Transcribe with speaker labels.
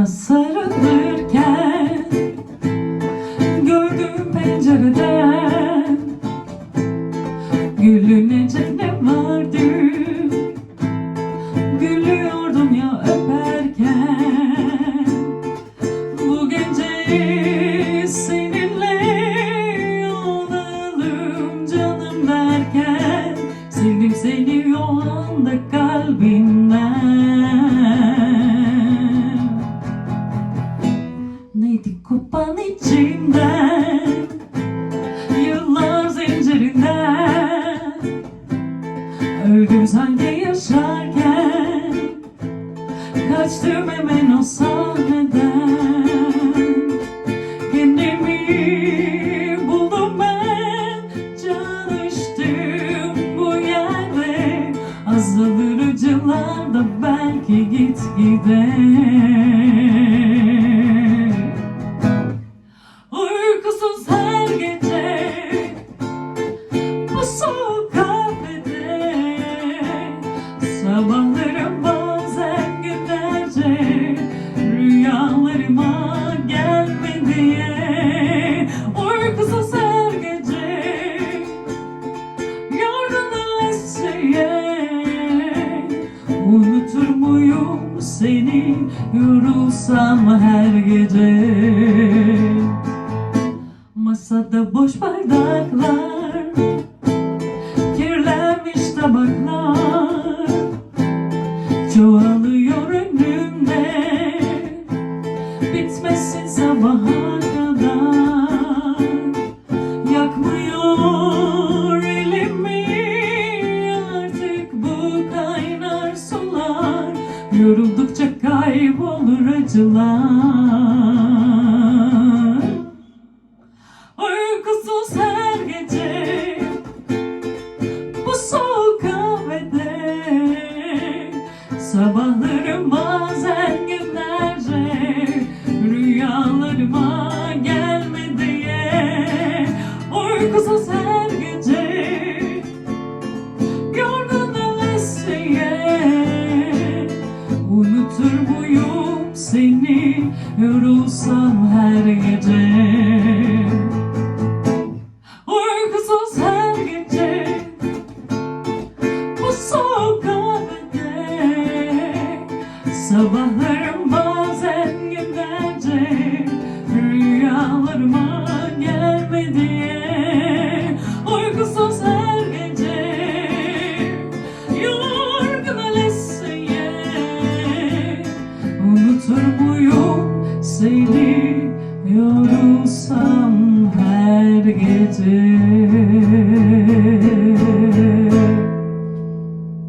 Speaker 1: Sana sarılırken Gördüğüm pencereden Gülünecek Kopan içimden Yıllar zincirinden Öldüm sanki yaşarken Kaçtım hemen o sahneden. Kendimi buldum ben Çalıştım bu yerde. Azalır acılar da belki git gider Sabahlarım bazen günlerce Rüyalarıma gelme diye. Uykusuz her gece Yorgun eseye Unutur seni Yorulsam her gece? Masada boş bardaklar Bitmesin sabaha Yakmıyor elimi Artık bu kaynar sular. Yoruldukça kaybolur acılar. Uykusuz her gece Bu soğuk kahvede Sabahlarım bazen seni Yorulsam her gece. Uykusuz her gece Bu soğuk kahvede Sabahlarım bazen günlerce Yorulsam her gece